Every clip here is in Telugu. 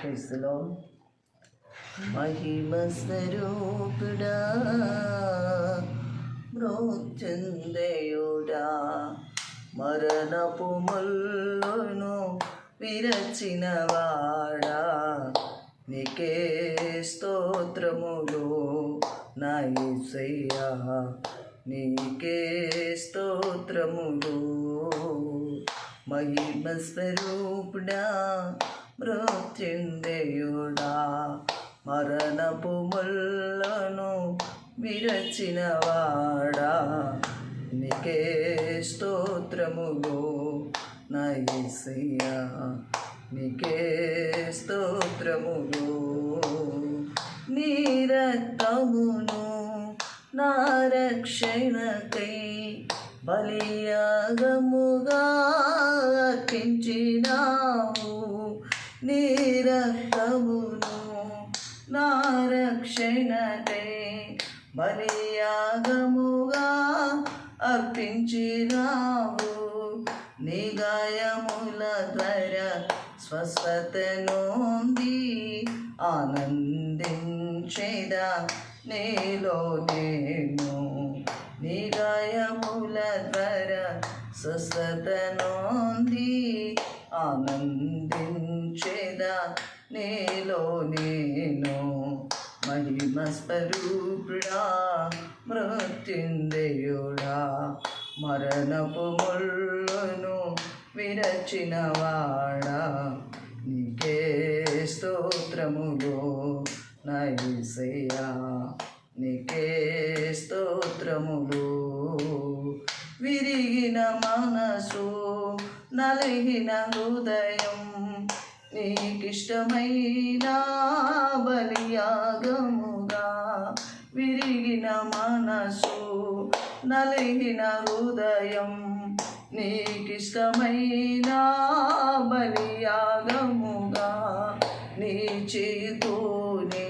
క్రీస్తులో మహిమ స్వరూపుడా మృత్యుంజయుడా మరణపు ముల్లును విరచిన వాడా నీకే స్తోత్రములు నా నీకే స్తోత్రములు మహిమ స్వరూపుడా మృత్యుంజయుడా మరణపు మల్లను విరచిన వాడా నీకే స్తోత్రముగో నా యేసయ్యా నీకే స్తోత్రములు నీ రక్తమును నా రక్షణకై బలియాగముగా అర్పించినావు. నీ రక్తమును నా రక్షణకై బలియాగముగా అర్పించినావు. నీ గాయముల ద్వారా స్వస్థత నొంది ఆనందించేదా నీలో నేను. నీ ధర ద్వారా స్వస్థత నొంది ఆనందించేదా నీలో నేను. మహిమ స్వరూపుడా మృత్యుంజయుడా మరణపు ముళ్ళును విరచిన వాడా నీకే స్తోత్రములో నైసయ్యా. నీకే స్తోత్రములు. విరిగిన మనసు నలిగిన హృదయం నీకిష్టమైన బలియాగముగా. విరిగిన మనసు నలిగిన హృదయం నీకిష్టమైన బలియాగముగా. నీ చేతోనే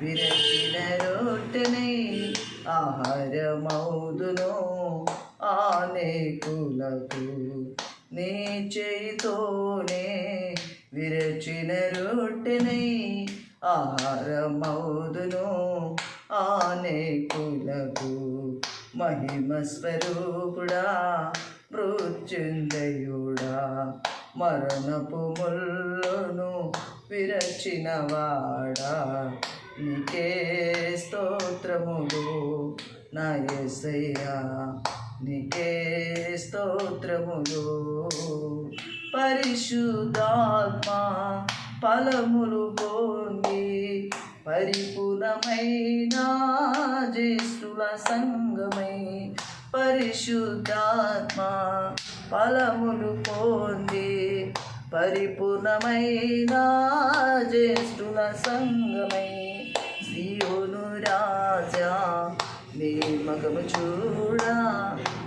విరచిన వెంటనే ఆహారమౌదును ఆనేకులకు. నీ చేతోనే విరచిన రొట్టెనై ఆహారమౌదును ఆనేకులకు. మహిమ స్వరూపుడా మృత్యుంజయుడా మరణపు ముల్లును విరచిన వాడా నీకే స్తోత్రములు నా ఎసయ్యా నీకే స్తోత్రములు. పరిశుద్ధాత్మ ఫలములు పొంది పరిపూర్ణమైన జ్యేష్ఠుల సంగమై పరిశుద్ధాత్మ ఫలములు పొంది పరిపూర్ణమైన జ్యేష్ఠుల సంగమై సియోను రాజా నీ మగము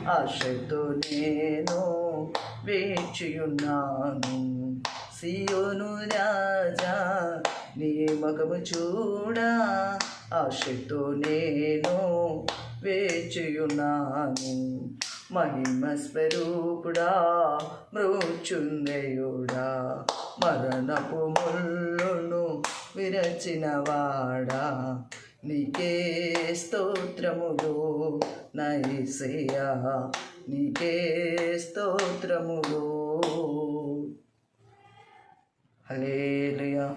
ఆశతో నేను వేచియున్నాను సియోను రాజా నీ మగము ఆశతో నేను వేచియున్నాను మహిమ స్వరూపుడా మృత్యుంజయుడా మరణపు ముళ్ళును విరచినవాడా. నీకే స్తోత్రములు నైసయ్యా నీకే స్తోత్రములు. హలేలుయా